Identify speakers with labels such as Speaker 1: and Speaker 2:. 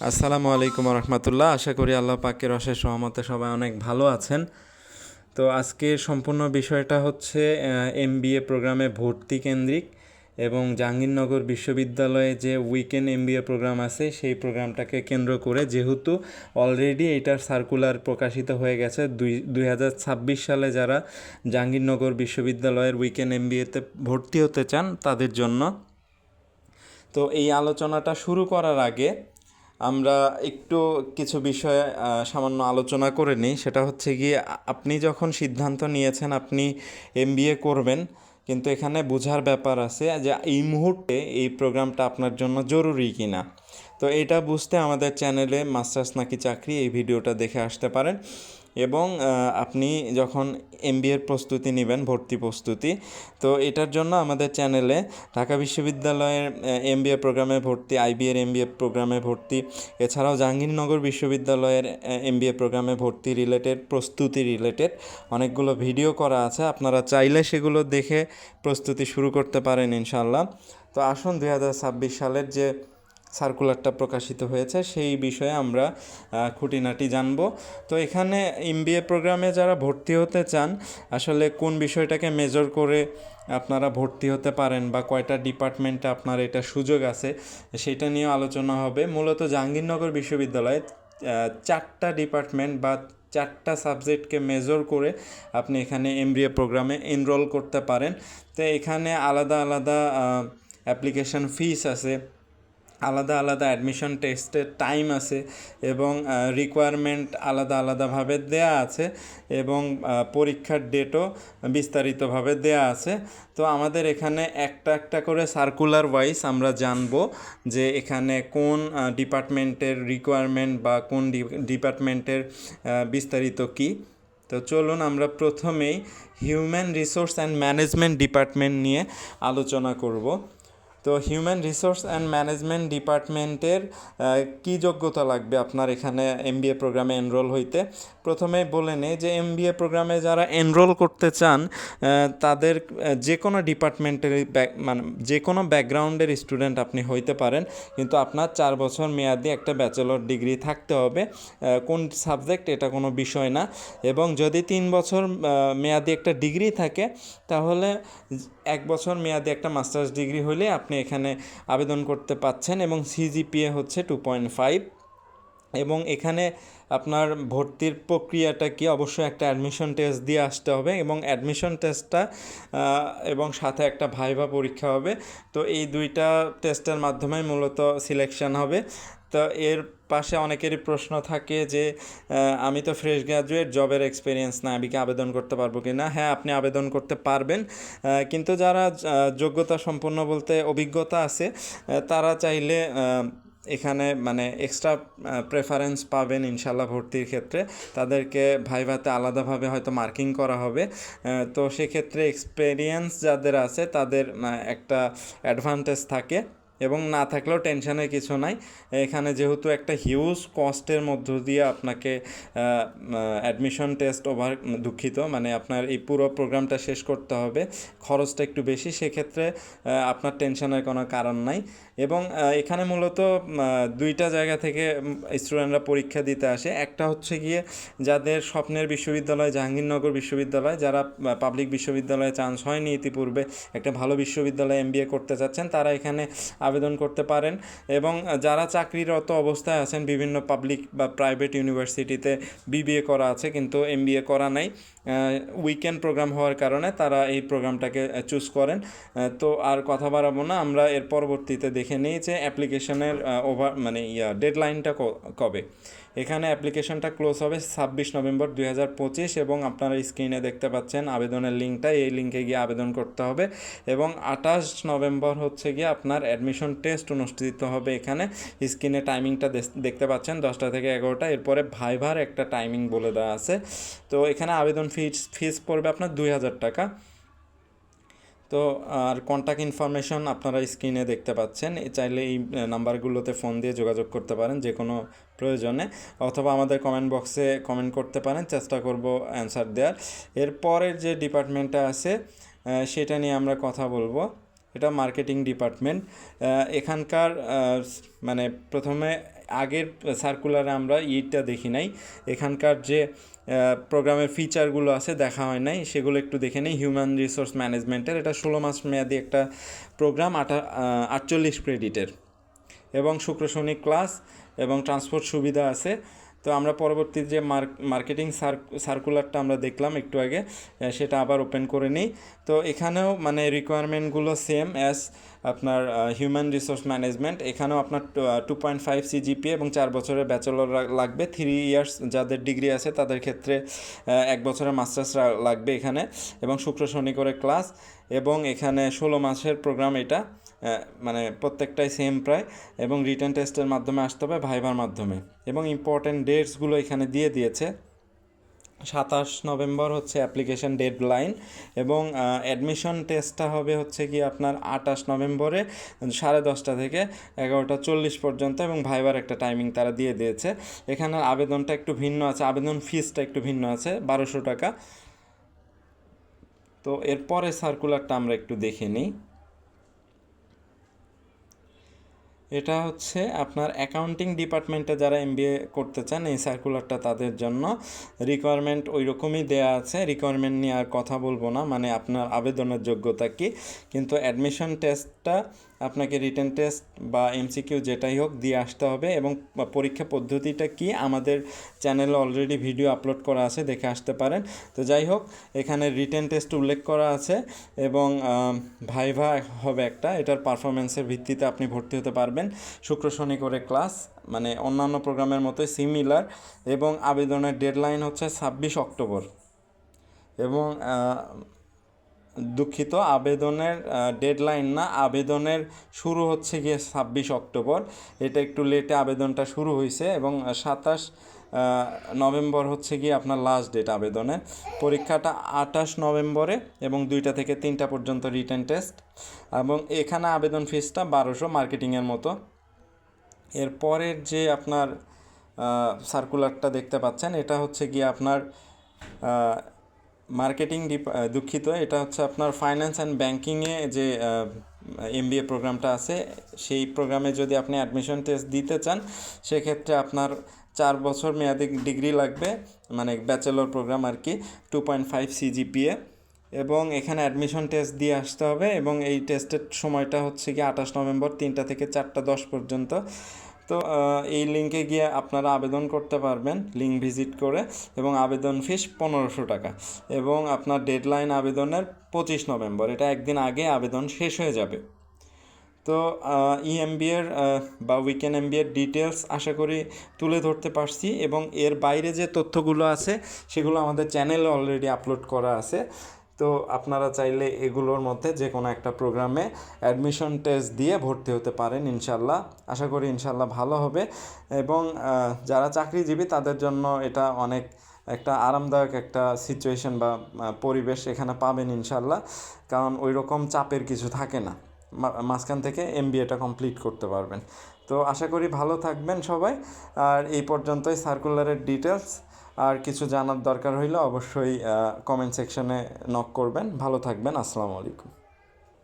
Speaker 1: আসসালামু আলাইকুম রহমতুল্লাহ। আশা করি আল্লাহ পাকের অশেষ সহমতে সবাই অনেক ভালো আছেন। তো আজকে সম্পূর্ণ বিষয়টা হচ্ছে এম প্রোগ্রামে ভর্তি কেন্দ্রিক এবং জাহাঙ্গীরনগর বিশ্ববিদ্যালয়ে যে উইকেন্ড এম প্রোগ্রাম আছে, সেই প্রোগ্রামটাকে কেন্দ্র করে যেহেতু অলরেডি এটার সার্কুলার প্রকাশিত হয়ে গেছে, দুই দুই সালে যারা জাহাঙ্গীরনগর বিশ্ববিদ্যালয়ের উইকেন্ড এম বিএতে ভর্তি হতে চান, তাদের জন্য। তো এই আলোচনাটা শুরু করার আগে আমরা একটু কিছু বিষয়ে সামান্য আলোচনা করে নিই। সেটা হচ্ছে গিয়ে আপনি যখন সিদ্ধান্ত নিয়েছেন আপনি এম করবেন, কিন্তু এখানে বোঝার ব্যাপার আছে যে এই মুহূর্তে এই প্রোগ্রামটা আপনার জন্য জরুরি কি না তো এটা বুঝতে আমাদের চ্যানেলে মাস্টার্স নাকি চাকরি, এই ভিডিওটা দেখে আসতে পারেন। এবং আপনি যখন এম এমবিএর প্রস্তুতি নেবেন, ভর্তি প্রস্তুতি, তো এটার জন্য আমাদের চ্যানেলে ঢাকা বিশ্ববিদ্যালয়ের এমবিএ প্রোগ্রামে ভর্তি আই আইবিএর এমবিএ প্রোগ্রামে ভর্তি, এছাড়াও জাহাঙ্গীরনগর বিশ্ববিদ্যালয়ের এমবিএ প্রোগ্রামে ভর্তি রিলেটেড প্রস্তুতি রিলেটেড অনেকগুলো ভিডিও করা আছে। আপনারা চাইলে সেগুলো দেখে প্রস্তুতি শুরু করতে পারেন ইনশাল্লাহ তো আসুন দুই হাজার ছাব্বিশ সালের যে সার্কুলারটা প্রকাশিত হয়েছে, সেই বিষয়ে আমরা খুঁটিনাটি জানব। তো এখানে এমবিএ প্রোগ্রামে যারা ভর্তি হতে চান, আসলে কোন বিষয়টাকে মেজর করে আপনারা ভর্তি হতে পারেন বা কয়টা ডিপার্টমেন্টে আপনার এটা সুযোগ আছে, সেটা নিয়ে আলোচনা হবে। মূলত জাহাঙ্গীরনগর বিশ্ববিদ্যালয়ে চারটা ডিপার্টমেন্ট বা চারটা সাবজেক্টকে মেজর করে আপনি এখানে এমবিএ প্রোগ্রামে এনরোল করতে পারেন। তো এখানে আলাদা আলাদা অ্যাপ্লিকেশন ফিস আছে আলাদা আলাদা অ্যাডমিশন টেস্টের টাইম আছে এবং রিকোয়ারমেন্ট আলাদা আলাদাভাবে দেয়া আছে এবং পরীক্ষার ডেটও বিস্তারিতভাবে দেয়া আছে। তো আমাদের এখানে একটা একটা করে সার্কুলার ওয়াইজ আমরা জানব যে এখানে কোন ডিপার্টমেন্টের রিকোয়ারমেন্ট বা কোন ডিপার্টমেন্টের বিস্তারিত কী। তো চলুন আমরা প্রথমেই human resource and management department নিয়ে আলোচনা করব। তো হিউম্যান রিসোর্স অ্যান্ড ম্যানেজমেন্ট ডিপার্টমেন্টের কী যোগ্যতা লাগবে আপনার এখানে এমবিএ প্রোগ্রামে এনরোল হইতে? প্রথমে বলে নেই যে এমবিএ প্রোগ্রামে যারা এনরোল করতে চান তাদের যে কোনো ডিপার্টমেন্টের মানে যে কোনো ব্যাকগ্রাউন্ডের স্টুডেন্ট আপনি হইতে পারেন, কিন্তু আপনার চার বছর মেয়াদি একটা ব্যাচেলর ডিগ্রি থাকতে হবে। কোন সাবজেক্ট এটা কোনো বিষয় না। এবং যদি তিন বছর মেয়াদি একটা ডিগ্রি থাকে, তাহলে এক বছর মেয়াদি একটা মাস্টার্স ডিগ্রি হলে আপনি এখানে আবেদন করতে পাচ্ছেন এবং সিজিপিএ হচ্ছে টু পয়েন্ট ফাইভ এবং এখানে আপনার ভর্তির প্রক্রিয়াটা কি অবশ্যই একটা অ্যাডমিশন টেস্ট দিয়ে আসতে হবে এবং অ্যাডমিশন টেস্টটা এবং সাথে একটা ভাইভা পরীক্ষা হবে। তো এই দুইটা টেস্টের মাধ্যমে মূলত সিলেকশন হবে। তো এর পাশে অনেকেরই প্রশ্ন থাকে যে আমি তো ফ্রেশ গ্র্যাজুয়েট জবের এক্সপিরিয়েন্স না আমি কি আবেদন করতে পারব কি না? হ্যাঁ আপনি আবেদন করতে পারবেন। কিন্তু যারা যোগ্যতা সম্পন্ন বলতে অভিজ্ঞতা আছে তারা চাইলে এখানে মানে এক্সট্রা প্রেফারেন্স পাবেন ইনশাল্লাহ ভর্তির ক্ষেত্রে। তাদেরকে ভাইভাতে আলাদাভাবে হয়তো মার্কিং করা হবে। তো সেক্ষেত্রে এক্সপেরিয়েন্স যাদের আছে, তাদের একটা অ্যাডভান্টেজ থাকে। এবং না থাকলেও টেনশনের কিছু নাই। এখানে যেহেতু একটা হিউজ কস্টের মধ্য দিয়ে আপনাকে অ্যাডমিশন টেস্ট ওভার দুঃখিত মানে আপনার এই পুরো প্রোগ্রামটা শেষ করতে হবে। খরচটা একটু বেশি, সেক্ষেত্রে আপনার টেনশনের কোনো কারণ নাই। এবং এখানে মূলত দুইটা জায়গা থেকে স্টুডেন্টরা পরীক্ষা দিতে আসে। একটা হচ্ছে গিয়ে যাদের স্বপ্নের বিশ্ববিদ্যালয় জাহাঙ্গীরনগর বিশ্ববিদ্যালয়, যারা পাবলিক বিশ্ববিদ্যালয়ে চান্স হয়নি ইতিপূর্বে, একটা ভালো বিশ্ববিদ্যালয়ে এমবিএ করতে চাচ্ছেন, তারা এখানে আবেদন করতে পারেন এবং যারা চাকরিরত অবস্থায় আছেন, বিভিন্ন পাবলিক বা প্রাইভেট ইউনিভার্সিটিতে বিবিএ করা আছে কিন্তু এমবিএ করা নাই উইকেন্ড প্রোগ্রাম হওয়ার কারণে তারা এই প্রোগ্রামটাকে চুজ করেন। তো আর কথা বাড়াবো না, আমরা এর পরবর্তীতে দেখে নিই যে অ্যাপ্লিকেশনের ওভার মানে ইয়া ডেডলাইনটা কবে। এখানে অ্যাপ্লিকেশনটা ক্লোজ হবে ছাব্বিশ নভেম্বর দুই হাজার পঁচিশ এবং আপনারা স্ক্রিনে দেখতে পাচ্ছেন আবেদনের লিঙ্কটা, এই লিঙ্কে গিয়ে আবেদন করতে হবে এবং আঠাশ নভেম্বর হচ্ছে গিয়ে আপনার অ্যাডমিশন টেস্ট অনুষ্ঠিত হবে এখানে। স্ক্রিনে টাইমিংটা দেখতে পাচ্ছেন দশটা থেকে এগারোটা, এরপরে ভাইভার একটা টাইমিং বলে দেওয়া আছে। তো এখানে আবেদন ফিস ফিস পড়বে আপনার দুই হাজার টাকা। তো আর কন্ট্যাক্ট ইনফরমেশন আপনারা স্ক্রিনে দেখতে পাচ্ছেন। চাইলে এই নাম্বারগুলোতে ফোন দিয়ে যোগাযোগ করতে পারেন যে কোনো প্রয়োজনে। অথবা আমাদের কমেন্ট বক্সে কমেন্ট করতে পারেন, চেষ্টা করব অ্যান্সার দেওয়ার এরপরের যে ডিপার্টমেন্টটা আছে সেটা নিয়ে আমরা কথা বলব। এটা মার্কেটিং ডিপার্টমেন্ট এখানকার মানে প্রথমে আগের সার্কুলারে আমরা ইটা দেখি নাই। এখানকার যে প্রোগ্রামের ফিচারগুলো আছে দেখা হয় নাই, সেগুলো একটু দেখে নিই। হিউম্যান রিসোর্স ম্যানেজমেন্টের এটা ষোলো মাস মেয়াদি একটা প্রোগ্রাম আটা আটচল্লিশ ক্রেডিটের এবং শুক্র শনি ক্লাস এবং ট্রান্সপোর্ট সুবিধা আছে। তো আমরা পরবর্তী যে মার্কেটিং সার্কুলারটা আমরা দেখলাম একটু আগে সেটা আবার ওপেন করে নিই। তো এখানেও মানে রিকোয়ারমেন্টগুলো সেম অ্যাজ আপনার হিউম্যান রিসোর্স ম্যানেজমেন্ট এখানেও আপনার টু পয়েন্ট ফাইভ সিজিপি এবং চার বছরের ব্যাচেলর লাগবে। থ্রি ইয়ার্স যাদের ডিগ্রি আছে তাদের ক্ষেত্রে এক বছরের মাস্টার্স লাগবে এখানে এবং শুক্র, শনি করে ক্লাস এবং এখানে ষোলো মাসের প্রোগ্রাম এটা। মানে প্রত্যেকটাই সেম প্রায় এবং রিটার্ন টেস্টের মাধ্যমে আসতে হবে ভাইবার মাধ্যমে। এবং ইম্পর্টেন্ট ডেটসগুলো এখানে দিয়ে দিয়েছে। সাতাশ নভেম্বর হচ্ছে অ্যাপ্লিকেশন ডেড লাইন এবং অ্যাডমিশন টেস্টটা হবে হচ্ছে কি আপনার আঠাশ নভেম্বরে সাড়ে দশটা থেকে এগারোটা চল্লিশ পর্যন্ত এবং ভাইবার একটা টাইমিং তারা দিয়ে দিয়েছে। এখানে আবেদনটা একটু ভিন্ন আছে, আবেদন ফিসটা একটু ভিন্ন আছে, বারোশো টাকা। তো এরপরে সার্কুলারটা আমরা একটু দেখে নিই। এটা হচ্ছে আপনার অ্যাকাউন্টিং ডিপার্টমেন্টে যারা এম করতে চান, এই সার্কুলারটা তাদের জন্য। রিকোয়ারমেন্ট ওই রকমই দেওয়া আছে। রিকোয়ারমেন্ট নিয়ে আর কথা বলব না। মানে আপনার আবেদনের যোগ্যতা কি? কিন্তু অ্যাডমিশন টেস্টটা আপনাকে রিটেন টেস্ট বা এমসিকিউ যেটাই হোক দিয়ে আসতে হবে এবং পরীক্ষা পদ্ধতিটা কি আমাদের চ্যানেলে অলরেডি ভিডিও আপলোড করা আছে, দেখে আসতে পারেন। তো যাই হোক, এখানে রিটেন টেস্ট উল্লেখ করা আছে এবং ভাইভা হবে একটা। এটার পারফরমেন্সের ভিত্তিতে আপনি ভর্তি হতে পারবেন। শুক্র, শনি করে ক্লাস মানে অন্যান্য প্রোগ্রামের মতোই সিমিলার এবং আবেদনের ডেডলাইন হচ্ছে ছাব্বিশ অক্টোবর এবং দুঃখিত, আবেদনের ডেডলাইন না, আবেদনের শুরু হচ্ছে গিয়ে ছাব্বিশ অক্টোবর। এটা একটু লেটে আবেদনটা শুরু হয়েছে এবং সাতাশ নভেম্বর হচ্ছে গিয়ে আপনার লাস্ট ডেট আবেদনের। পরীক্ষাটা আঠাশ নভেম্বরে এবং দুইটা থেকে তিনটা পর্যন্ত রিটেন টেস্ট এবং এখানে আবেদন ফিসটা বারোশো মার্কেটিংয়ের মতো। এরপরের যে আপনার সার্কুলারটা দেখতে পাচ্ছেন, এটা হচ্ছে গিয়ে আপনার মার্কেটিং দুঃখিত, এটা হচ্ছে আপনার ফাইন্যান্স অ্যান্ড ব্যাঙ্কিংয়ে যে এমবিএ প্রোগ্রামটা আছে, সেই প্রোগ্রামে যদি আপনি অ্যাডমিশন টেস্ট দিতে চান, সেক্ষেত্রে আপনার চার বছর মেয়াদি ডিগ্রি লাগবে মানে ব্যাচেলর প্রোগ্রাম আর কি টু পয়েন্ট ফাইভ সিজিপিএ এবং এখানে অ্যাডমিশন টেস্ট দিয়ে আসতে হবে এবং এই টেস্টের সময়টা হচ্ছে কি আঠাশ নভেম্বর তিনটা থেকে চারটা দশ পর্যন্ত। তো এই লিঙ্কে গিয়ে আপনারা আবেদন করতে পারবেন, লিঙ্ক ভিজিট করে, এবং আবেদন ফিস পনেরোশো টাকা। এবং আপনার ডেডলাইন আবেদনের পঁচিশ নভেম্বর, এটা একদিন আগে আবেদন শেষ হয়ে যাবে। তো ইএমবিএর বা উইকেন্ড এমবিএর ডিটেলস আশা করি তুলে ধরতে পারছি, এবং এর বাইরে যে তথ্যগুলো আছে, সেগুলো আমাদের চ্যানেলে অলরেডি আপলোড করা আছে। তো আপনারা চাইলে এগুলোর মধ্যে যে কোনো একটা প্রোগ্রামে অ্যাডমিশন টেস্ট দিয়ে ভর্তি হতে পারেন ইনশাল্লাহ আশা করি ইনশাল্লাহ ভালো হবে। এবং যারা চাকরিজীবী তাদের জন্য এটা অনেক একটা আরামদায়ক একটা সিচুয়েশন বা পরিবেশ এখানে পাবেন ইনশাল্লাহ কারণ ওই রকম চাপের কিছু থাকে না। মাঝখান থেকে এমবিএটা কমপ্লিট করতে পারবেন। তো আশা করি ভালো থাকবেন সবাই। আর এই পর্যন্তই সার্কুলারের ডিটেলস আর কিছু জানার দরকার হইলে অবশ্যই কমেন্ট সেকশনে নক করবেন। ভালো থাকবেন। আসসালামু আলাইকুম।